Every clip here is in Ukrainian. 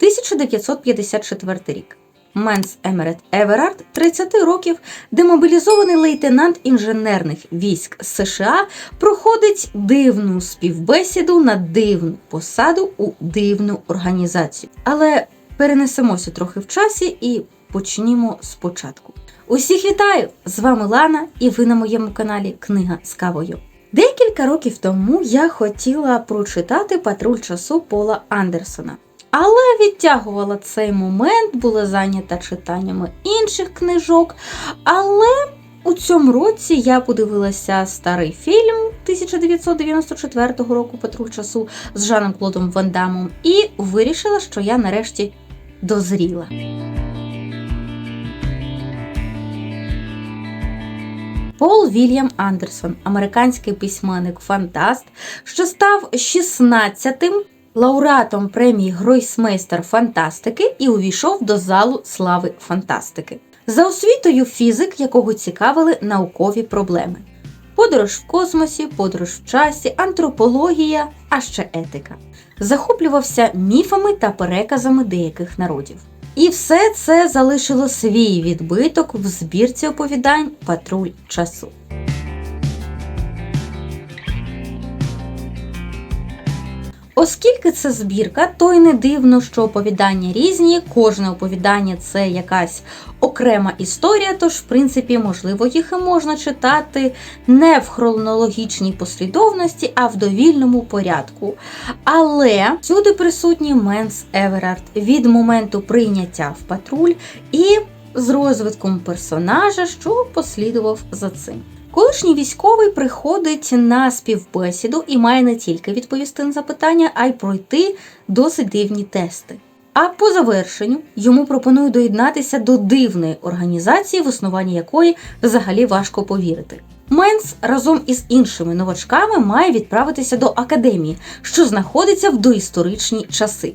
1954 рік. Менс Емерет Еверард, 30 років, демобілізований лейтенант інженерних військ США, проходить дивну співбесіду на дивну посаду у дивну організацію. Але перенесемося трохи в часі і почнімо спочатку. Усіх вітаю! З вами Лана, і ви на моєму каналі Книга з кавою. Декілька років тому я хотіла прочитати патруль часу Пола Андерсона. Але відтягувала цей момент, була зайнята читаннями інших книжок. Але у цьому році я подивилася старий фільм 1994 року Патруль часу з Жаном Клодом Ван Дамом і вирішила, що я нарешті дозріла. Пол Вільям Андерсон, американський письменник-фантаст, що став 16-тим лауреатом премії Гройсмейстер фантастики і увійшов до залу слави фантастики. За освітою фізик, якого цікавили наукові проблеми. Подорож в космосі, подорож в часі, антропологія, а ще етика. Захоплювався міфами та переказами деяких народів. І все це залишило свій відбиток в збірці оповідань Патруль часу. Оскільки це збірка, то й не дивно, що оповідання різні, кожне оповідання це якась окрема історія, тож, в принципі, можливо, їх і можна читати не в хронологічній послідовності, а в довільному порядку. Але всюди присутній Менс Еверард від моменту прийняття в патруль і з розвитком персонажа, що послідував за цим. Колишній військовий приходить на співбесіду і має не тільки відповісти на запитання, а й пройти досить дивні тести. А по завершенню йому пропонують доєднатися до дивної організації, в існуванні якої взагалі важко повірити. Менс разом із іншими новачками має відправитися до академії, що знаходиться в доісторичні часи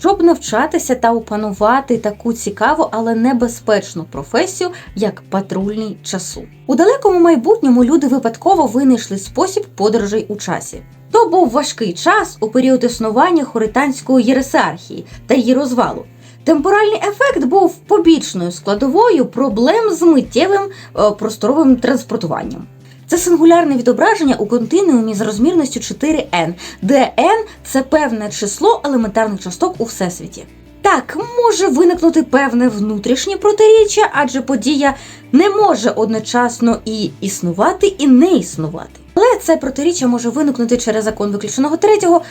щоб навчатися та опанувати таку цікаву, але небезпечну професію, як патрульний часу. У далекому майбутньому люди випадково винайшли спосіб подорожей у часі. То був важкий час у період існування хоританської єресархії та її розвалу. Темпоральний ефект був побічною складовою проблем з миттєвим е, просторовим транспортуванням. Це сингулярне відображення у континуумі з розмірністю 4n, де n – це певне число елементарних часток у всесвіті. Так, може виникнути певне внутрішнє протиріччя, адже подія не може одночасно і існувати, і не існувати. Але це протиріччя може виникнути через закон виключеного третього,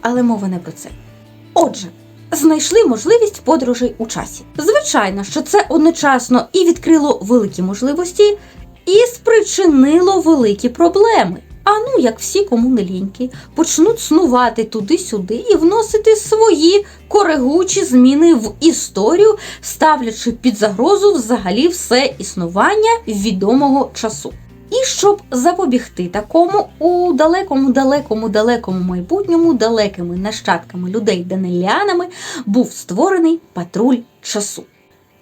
але мова не про це. Отже. Знайшли можливість подорожей у часі. Звичайно, що це одночасно і відкрило великі можливості, і спричинило великі проблеми. А ну, як всі кому ліньки, почнуть снувати туди-сюди і вносити свої коригучі зміни в історію, ставлячи під загрозу взагалі все існування відомого часу. І щоб запобігти такому у далекому, далекому, далекому майбутньому, далекими нащадками людей данеліанами був створений патруль часу.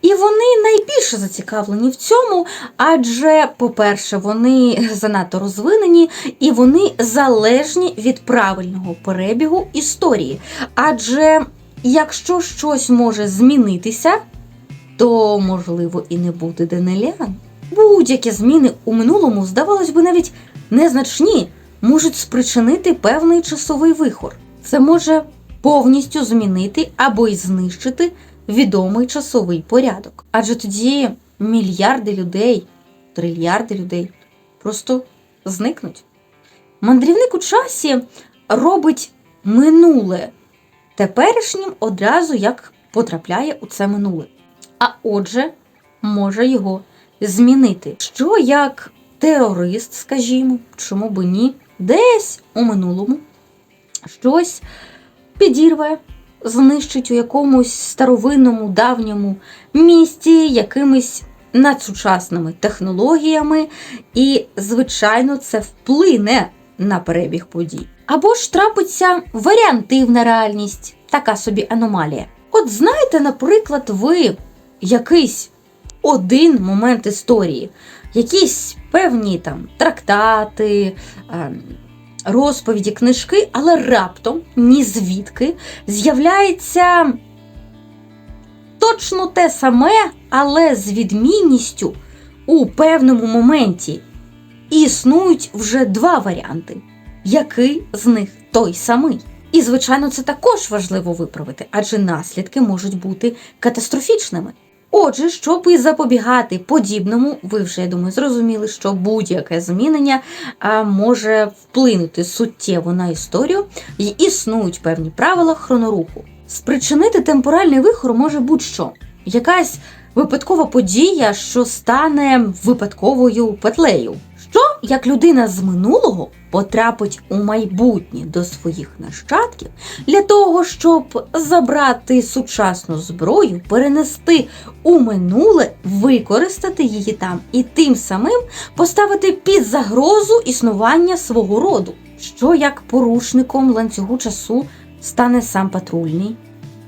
І вони найбільше зацікавлені в цьому, адже, по-перше, вони занадто розвинені і вони залежні від правильного перебігу історії. Адже якщо щось може змінитися, то можливо і не буде Денеліан. Будь-які зміни у минулому, здавалось би, навіть незначні, можуть спричинити певний часовий вихор. Це може повністю змінити або й знищити відомий часовий порядок. Адже тоді мільярди людей, трильярди людей просто зникнуть. Мандрівник у часі робить минуле теперішнім одразу як потрапляє у це минуле. А отже, може його змінити. Що як терорист, скажімо, чому би ні, десь у минулому щось підірве, знищить у якомусь старовинному давньому місті якимись надсучасними технологіями, і, звичайно, це вплине на перебіг подій. Або ж трапиться варіантивна реальність, така собі аномалія. От знаєте, наприклад, ви якийсь один момент історії, якісь певні там трактати, ем, розповіді, книжки, але раптом ні звідки з'являється точно те саме, але з відмінністю у певному моменті. Існують вже два варіанти, який з них той самий. І, звичайно, це також важливо виправити, адже наслідки можуть бути катастрофічними. Отже, щоб і запобігати подібному, ви вже я думаю, зрозуміли, що будь-яке змінення може вплинути суттєво на історію, і існують певні правила хроноруху. Спричинити темпоральний вихор може будь-що. Якась випадкова подія, що стане випадковою петлею. Як людина з минулого потрапить у майбутнє до своїх нащадків для того, щоб забрати сучасну зброю, перенести у минуле, використати її там і тим самим поставити під загрозу існування свого роду. Що як порушником ланцюгу часу стане сам патрульний?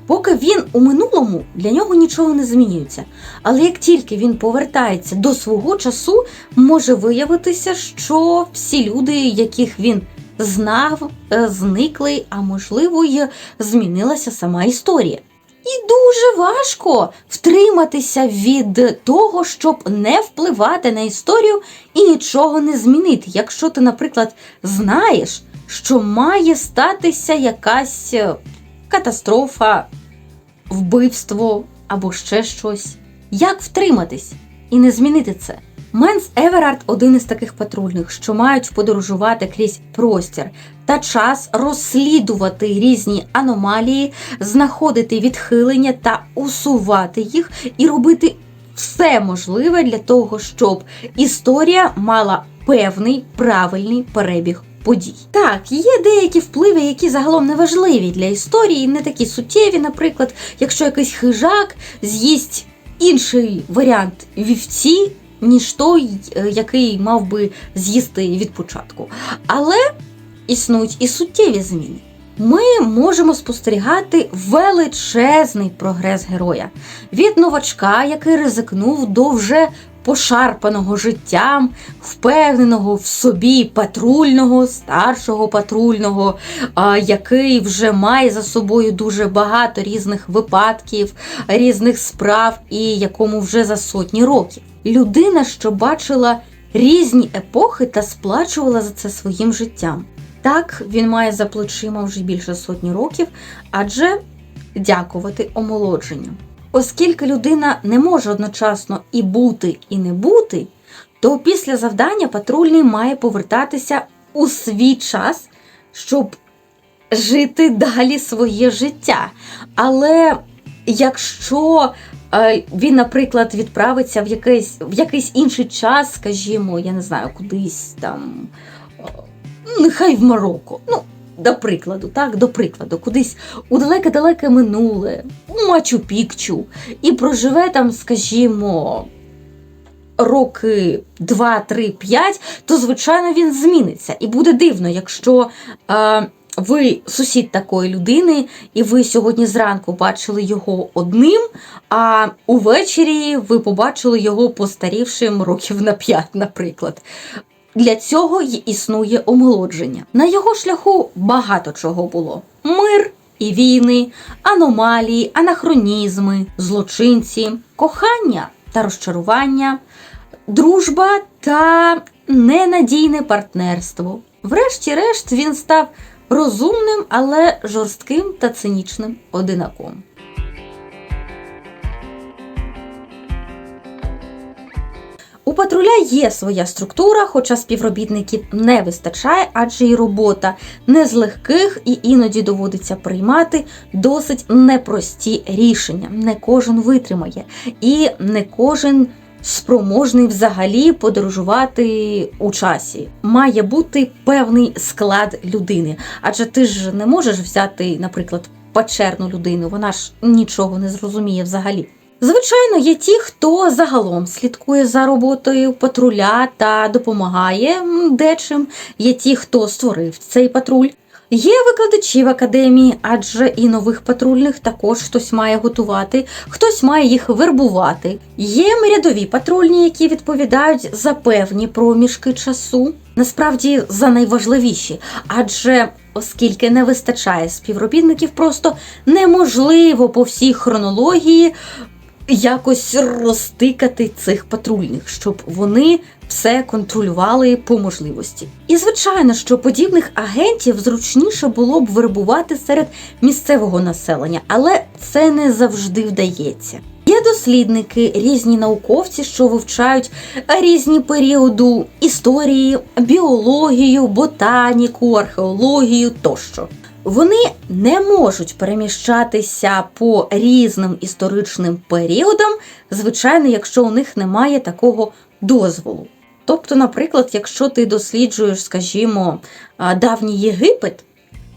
Поки він у минулому, для нього нічого не змінюється. Але як тільки він повертається до свого часу, може виявитися, що всі люди, яких він знав, е, зникли, а можливо, й змінилася сама історія. І дуже важко втриматися від того, щоб не впливати на історію і нічого не змінити. Якщо ти, наприклад, знаєш, що має статися якась е, катастрофа, вбивство або ще щось. Як втриматись і не змінити це? Менс Еверард один із таких патрульних, що мають подорожувати крізь простір та час, розслідувати різні аномалії, знаходити відхилення та усувати їх і робити все можливе для того, щоб історія мала певний правильний перебіг подій. Так, є деякі впливи, які загалом не важливі для історії, не такі суттєві, наприклад, якщо якийсь хижак з'їсть інший варіант вівці, ніж той, е, який мав би з'їсти від початку. Але існують і суттєві зміни. Ми можемо спостерігати величезний прогрес героя від новачка, який ризикнув до вже пошарпаного життям, впевненого в собі патрульного, старшого патрульного, який вже має за собою дуже багато різних випадків, різних справ, і якому вже за сотні років. Людина, що бачила різні епохи та сплачувала за це своїм життям. Так, він має за плечима вже більше сотні років, адже дякувати омолодженню. Оскільки людина не може одночасно і бути, і не бути, то після завдання патрульний має повертатися у свій час, щоб жити далі своє життя. Але якщо е, він, наприклад, відправиться в якийсь, в якийсь інший час, скажімо, я не знаю, кудись там, е, нехай в Марокко. Ну, до прикладу, так, до прикладу, кудись у далеке-далеке минуле, у Мачу Пікчу, і проживе там, скажімо, роки 2, 3, 5, то, звичайно, він зміниться. І буде дивно, якщо. Е, ви сусід такої людини, і ви сьогодні зранку бачили його одним, а увечері ви побачили його постарівшим років на 5, наприклад. Для цього й існує омолодження. На його шляху багато чого було: мир і війни, аномалії, анахронізми, злочинці, кохання та розчарування, дружба та ненадійне партнерство. Врешті-решт він став розумним, але жорстким та цинічним одинаком. Патруля є своя структура, хоча співробітників не вистачає, адже й робота не з легких і іноді доводиться приймати досить непрості рішення. Не кожен витримає, і не кожен спроможний взагалі подорожувати у часі. Має бути певний склад людини, адже ти ж не можеш взяти, наприклад, печерну людину, вона ж нічого не зрозуміє взагалі. Звичайно, є ті, хто загалом слідкує за роботою патруля та допомагає дечим. Є ті, хто створив цей патруль. Є викладачі в академії, адже і нових патрульних також хтось має готувати, хтось має їх вербувати. Є рядові патрульні, які відповідають за певні проміжки часу. Насправді за найважливіші, адже оскільки не вистачає співробітників, просто неможливо по всій хронології якось розтикати цих патрульних, щоб вони все контролювали по можливості. І звичайно, що подібних агентів зручніше було б вербувати серед місцевого населення, але це не завжди вдається. Є дослідники, різні науковці, що вивчають різні періоди історії, біологію, ботаніку, археологію тощо. Вони не можуть переміщатися по різним історичним періодам, звичайно, якщо у них немає такого дозволу. Тобто, наприклад, якщо ти досліджуєш, скажімо, давній Єгипет,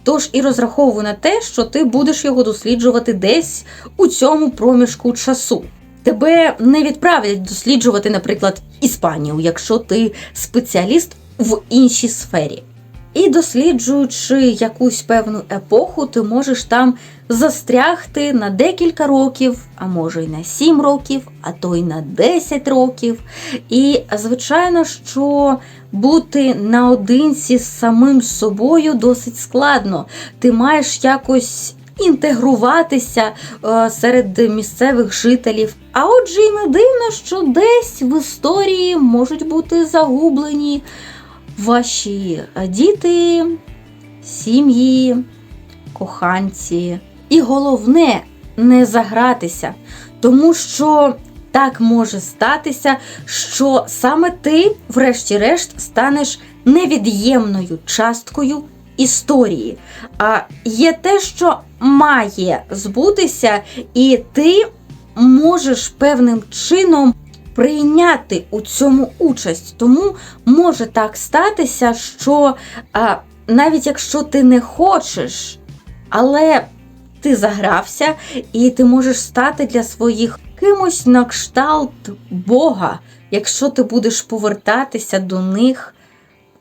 то ж і розраховуй на те, що ти будеш його досліджувати десь у цьому проміжку часу. Тебе не відправлять досліджувати, наприклад, Іспанію, якщо ти спеціаліст в іншій сфері. І досліджуючи якусь певну епоху, ти можеш там застрягти на декілька років, а може й на 7 років, а то й на 10 років. І звичайно, що бути наодинці з самим собою досить складно. Ти маєш якось інтегруватися е, серед місцевих жителів. А отже, і не дивно, що десь в історії можуть бути загублені ваші е, діти, сім'ї, коханці. І головне не загратися, тому що так може статися, що саме ти, врешті-решт, станеш невід'ємною часткою історії. А є те, що має збутися, і ти можеш певним чином прийняти у цьому участь. Тому може так статися, що а, навіть якщо ти не хочеш, але ти загрався, і ти можеш стати для своїх кимось на кшталт Бога, якщо ти будеш повертатися до них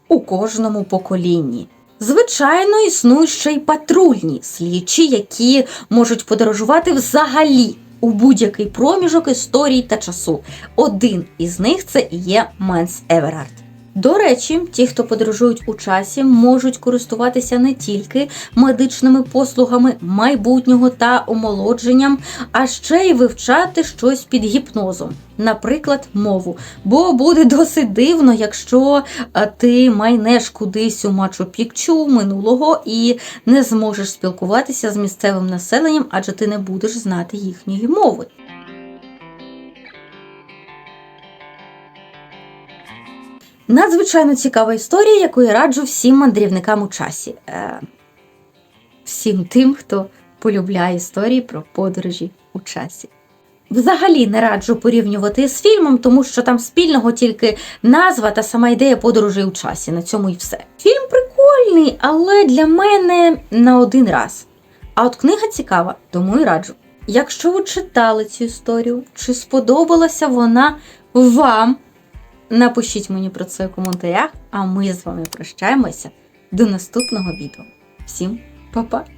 у кожному поколінні. Звичайно, існують ще й патрульні слідчі, які можуть подорожувати взагалі у будь-який проміжок історії та часу. Один із них це є Менс Еверард. До речі, ті, хто подорожують у часі, можуть користуватися не тільки медичними послугами майбутнього та омолодженням, а ще й вивчати щось під гіпнозом, наприклад, мову. Бо буде досить дивно, якщо ти майнеш кудись у Мачу Пікчу минулого і не зможеш спілкуватися з місцевим населенням, адже ти не будеш знати їхньої мови. Надзвичайно цікава історія, яку я раджу всім мандрівникам у часі. Е, всім тим, хто полюбляє історії про подорожі у часі. Взагалі не раджу порівнювати з фільмом, тому що там спільного тільки назва та сама ідея подорожей у часі. На цьому і все. Фільм прикольний, але для мене на один раз. А от книга цікава, тому і раджу. Якщо ви читали цю історію, чи сподобалася вона вам? Напишіть мені про це у коментарях, а ми з вами прощаємося до наступного відео. Всім па-па!